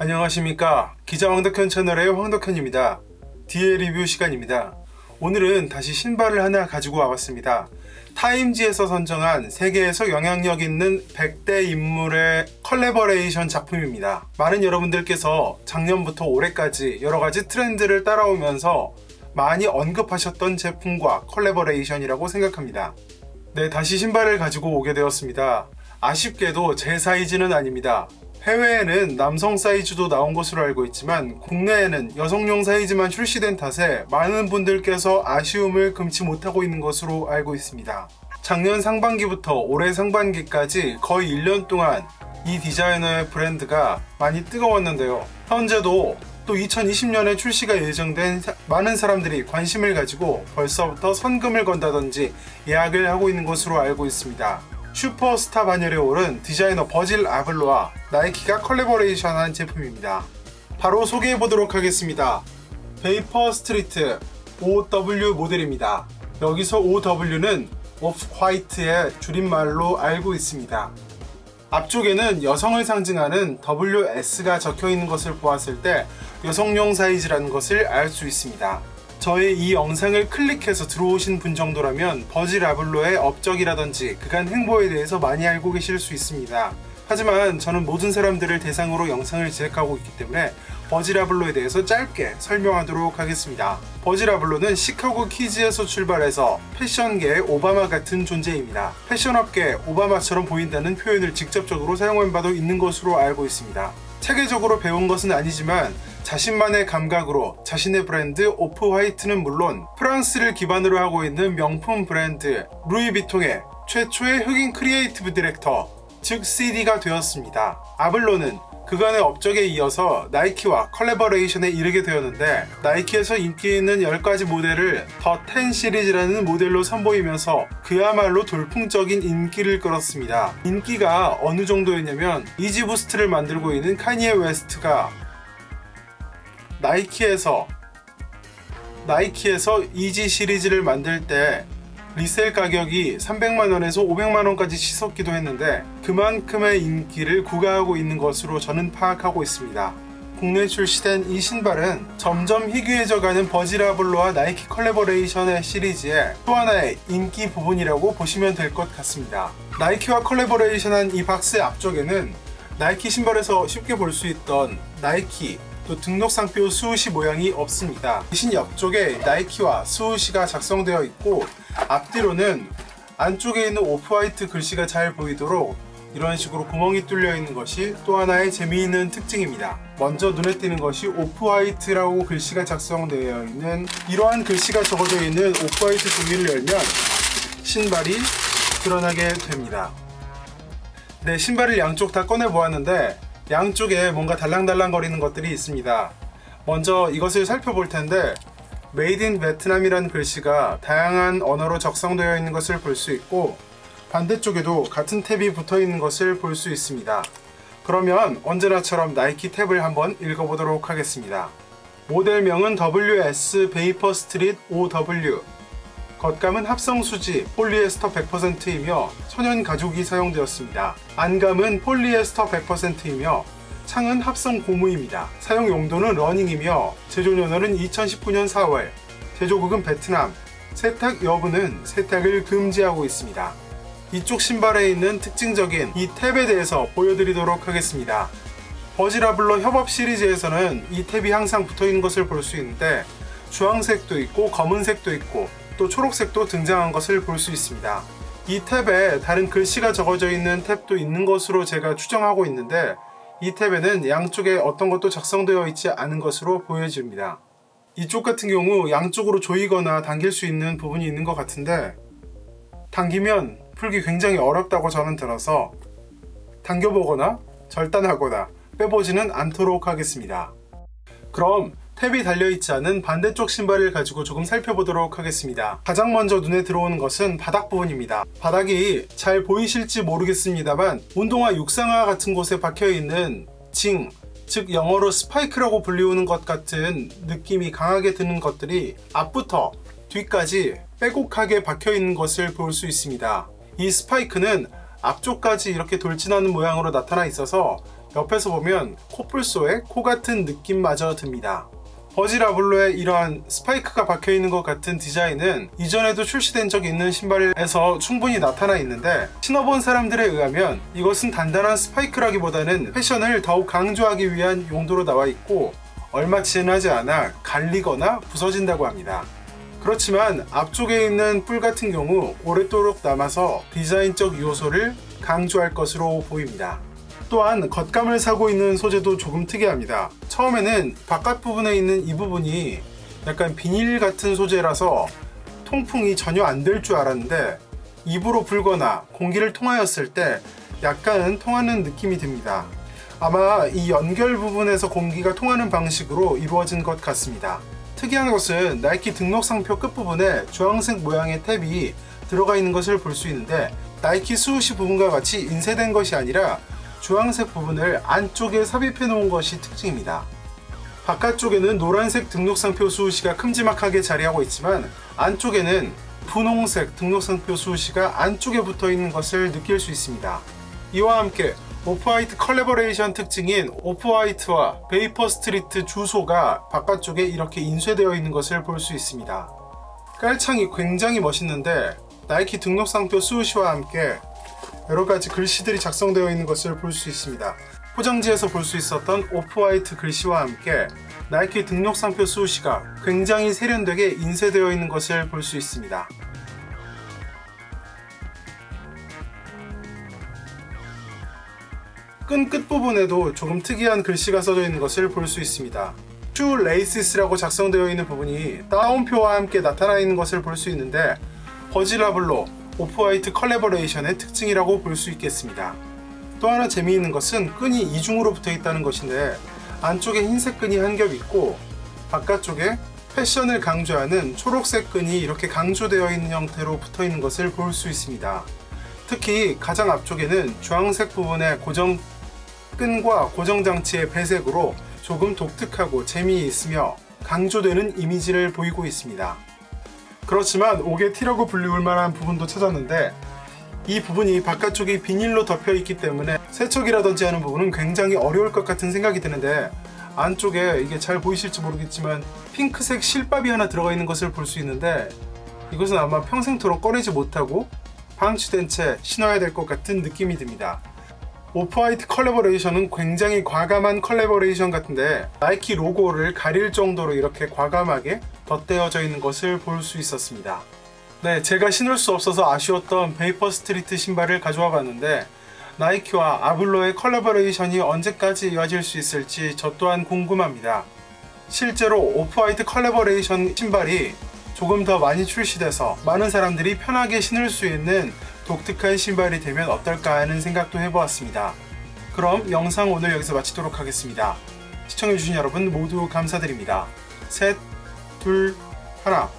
안녕하십니까. 기자 황덕현 채널의 황덕현입니다. 뒤에 리뷰 시간입니다. 오늘은 다시 신발을 하나 가지고 와봤습니다. 타임지에서 선정한 세계에서 영향력 있는 100대 인물의 컬래버레이션 작품입니다. 많은 여러분들께서 작년부터 올해까지 여러 가지 트렌드를 따라오면서 많이 언급하셨던 제품과 컬래버레이션이라고 생각합니다. 네, 다시 신발을 가지고 오게 되었습니다. 아쉽게도 제 사이즈는 아닙니다. 해외에는 남성 사이즈도 나온 것으로 알고 있지만 국내에는 여성용 사이즈만 출시된 탓에 많은 분들께서 아쉬움을 금치 못하고 있는 것으로 알고 있습니다. 작년 상반기부터 올해 상반기까지 거의 1년 동안 이 디자이너의 브랜드가 많이 뜨거웠는데요. 현재도 또 2020년에 출시가 예정된 사- 많은 사람들이 관심을 가지고 벌써부터 선금을 건다든지 예약을 하고 있는 것으로 알고 있습니다. 슈퍼스타 반열에 오른 디자이너 버질 아블로와 나이키가 컬래버레이션한 제품입니다. 바로 소개해 보도록 하겠습니다. 베이퍼 스트리트 OW 모델입니다. 여기서 OW는 오프 화이트의 줄임말로 알고 있습니다. 앞쪽에는 여성을 상징하는 WS가 적혀 있는 것을 보았을 때 여성용 사이즈라는 것을 알 수 있습니다. 저의 이 영상을 클릭해서 들어오신 분 정도라면 버질 아블로의 업적이라든지 그간 행보에 대해서 많이 알고 계실 수 있습니다. 하지만 저는 모든 사람들을 대상으로 영상을 제작하고 있기 때문에 버지라블로에 대해서 짧게 설명하도록 하겠습니다. 버지라블로는 시카고 키즈에서 출발해서 패션계의 오바마 같은 존재입니다. 패션업계 오바마처럼 보인다는 표현을 직접적으로 사용한 바도 있는 것으로 알고 있습니다. 체계적으로 배운 것은 아니지만 자신만의 감각으로 자신의 브랜드 오프 화이트는 물론 프랑스를 기반으로 하고 있는 명품 브랜드 루이비통의 최초의 흑인 크리에이티브 디렉터 즉 CD가 되었습니다. 아블로는 그간의 업적에 이어서 나이키와 컬래버레이션에 이르게 되었는데 나이키에서 인기 있는 10가지 모델을 더 10 시리즈라는 모델로 선보이면서 그야말로 돌풍적인 인기를 끌었습니다. 인기가 어느 정도였냐면 이지 부스트를 만들고 있는 카니에 웨스트가 나이키에서 나이키에서 이지 시리즈를 만들 때 리셀 가격이 300만원에서 500만원까지 치솟기도 했는데 그만큼의 인기를 구가하고 있는 것으로 저는 파악하고 있습니다. 국내 출시된 이 신발은 점점 희귀해져가는 버지라블로와 나이키 컬래버레이션의 시리즈의 또 하나의 인기 부분이라고 보시면 될 것 같습니다. 나이키와 컬래버레이션한 이 박스 앞쪽에는 나이키 신발에서 쉽게 볼 수 있던 나이키 또 등록상표 수우시 모양이 없습니다. 대신 옆쪽에 나이키와 수우시가 작성되어 있고 앞뒤로는 안쪽에 있는 오프화이트 글씨가 잘 보이도록 이런 식으로 구멍이 뚫려 있는 것이 또 하나의 재미있는 특징입니다. 먼저 눈에 띄는 것이 오프화이트라고 글씨가 작성되어 있는 이러한 글씨가 적어져 있는 오프화이트 종이를 열면 신발이 드러나게 됩니다. 네, 신발을 양쪽 다 꺼내 보았는데 양쪽에 뭔가 달랑달랑 거리는 것들이 있습니다. 먼저 이것을 살펴볼 텐데 메이드 인 베트남이라는 글씨가 다양한 언어로 적성되어 있는 것을 볼 수 있고 반대쪽에도 같은 탭이 붙어 있는 것을 볼 수 있습니다. 그러면 언제나처럼 나이키 탭을 한번 읽어보도록 하겠습니다. 모델명은 WS 베이퍼 스트릿 OW 겉감은 합성 수지 폴리에스터 100%이며 천연 가죽이 사용되었습니다. 안감은 폴리에스터 100%이며 창은 합성 고무입니다. 사용 용도는 러닝이며 제조 연월은 2019년 4월, 제조국은 베트남, 세탁 여부는 세탁을 금지하고 있습니다. 이쪽 신발에 있는 특징적인 이 탭에 대해서 보여드리도록 하겠습니다. 버지라블러 협업 시리즈에서는 이 탭이 항상 붙어 있는 것을 볼 수 있는데 주황색도 있고 검은색도 있고 또 초록색도 등장한 것을 볼 수 있습니다. 이 탭에 다른 글씨가 적어져 있는 탭도 있는 것으로 제가 추정하고 있는데 이 탭에는 양쪽에 어떤 것도 작성되어 있지 않은 것으로 보여집니다. 이쪽 같은 경우 양쪽으로 조이거나 당길 수 있는 부분이 있는 것 같은데 당기면 풀기 굉장히 어렵다고 저는 들어서 당겨보거나 절단하거나 빼보지는 않도록 하겠습니다. 그럼 탭이 달려있지 않은 반대쪽 신발을 가지고 조금 살펴보도록 하겠습니다. 가장 먼저 눈에 들어오는 것은 바닥 부분입니다. 바닥이 잘 보이실지 모르겠습니다만 운동화 육상화 같은 곳에 박혀있는 징, 즉 영어로 스파이크라고 불리우는 것 같은 느낌이 강하게 드는 것들이 앞부터 뒤까지 빼곡하게 박혀 있는 것을 볼 수 있습니다. 이 스파이크는 앞쪽까지 이렇게 돌진하는 모양으로 나타나 있어서 옆에서 보면 코뿔소의 코 같은 느낌마저 듭니다. 버지라블로에 이러한 스파이크가 박혀 있는 것 같은 디자인은 이전에도 출시된 적이 있는 신발에서 충분히 나타나 있는데 신어본 사람들에 의하면 이것은 단단한 스파이크라기보다는 패션을 더욱 강조하기 위한 용도로 나와 있고 얼마 지나지 않아 갈리거나 부서진다고 합니다. 그렇지만 앞쪽에 있는 뿔 같은 경우 오랫도록 남아서 디자인적 요소를 강조할 것으로 보입니다. 또한 겉감을 사고 있는 소재도 조금 특이합니다. 처음에는 바깥 부분에 있는 이 부분이 약간 비닐 같은 소재라서 통풍이 전혀 안 될 줄 알았는데 입으로 불거나 공기를 통하였을 때 약간 통하는 느낌이 듭니다. 아마 이 연결 부분에서 공기가 통하는 방식으로 이루어진 것 같습니다. 특이한 것은 나이키 등록 상표 끝부분에 주황색 모양의 탭이 들어가 있는 것을 볼 수 있는데 나이키 수우시 부분과 같이 인쇄된 것이 아니라 주황색 부분을 안쪽에 삽입해 놓은 것이 특징입니다. 바깥쪽에는 노란색 등록상표 수우시가 큼지막하게 자리하고 있지만 안쪽에는 분홍색 등록상표 수우시가 안쪽에 붙어 있는 것을 느낄 수 있습니다. 이와 함께 오프화이트 컬래버레이션 특징인 오프화이트와 베이퍼 스트리트 주소가 바깥쪽에 이렇게 인쇄되어 있는 것을 볼 수 있습니다. 깔창이 굉장히 멋있는데 나이키 등록상표 수우시와 함께 여러 가지 글씨들이 작성되어 있는 것을 볼 수 있습니다. 포장지에서 볼 수 있었던 오프화이트 글씨와 함께 나이키 등록상표 수우시가 굉장히 세련되게 인쇄되어 있는 것을 볼 수 있습니다. 끈 끝부분에도 조금 특이한 글씨가 써져 있는 것을 볼 수 있습니다. 슈 레이시스라고 작성되어 있는 부분이 따옴표와 함께 나타나 있는 것을 볼 수 있는데 버지라블로 오프화이트 컬래버레이션의 특징이라고 볼 수 있겠습니다. 또 하나 재미있는 것은 끈이 이중으로 붙어 있다는 것인데 안쪽에 흰색 끈이 한 겹 있고 바깥쪽에 패션을 강조하는 초록색 끈이 이렇게 강조되어 있는 형태로 붙어 있는 것을 볼 수 있습니다. 특히 가장 앞쪽에는 주황색 부분의 고정 끈과 고정 장치의 배색으로 조금 독특하고 재미있으며 강조되는 이미지를 보이고 있습니다. 그렇지만 옥의 T라고 불리울 만한 부분도 찾았는데 이 부분이 바깥쪽이 비닐로 덮여 있기 때문에 세척이라든지 하는 부분은 굉장히 어려울 것 같은 생각이 드는데 안쪽에 이게 잘 보이실지 모르겠지만 핑크색 실밥이 하나 들어가 있는 것을 볼 수 있는데 이것은 아마 평생토록 꺼내지 못하고 방치된 채 신어야 될 것 같은 느낌이 듭니다. 오프화이트 컬래버레이션은 굉장히 과감한 컬래버레이션 같은데 나이키 로고를 가릴 정도로 이렇게 과감하게 덧대어져 있는 것을 볼 수 있었습니다. 네, 제가 신을 수 없어서 아쉬웠던 베이퍼 스트리트 신발을 가져와 봤는데 나이키와 아블로의 컬래버레이션이 언제까지 이어질 수 있을지 저 또한 궁금합니다. 실제로 오프화이트 컬래버레이션 신발이 조금 더 많이 출시돼서 많은 사람들이 편하게 신을 수 있는 독특한 신발이 되면 어떨까 하는 생각도 해보았습니다. 그럼 영상 오늘 여기서 마치도록 하겠습니다. 시청해주신 여러분 모두 감사드립니다. 셋, 둘, 하나.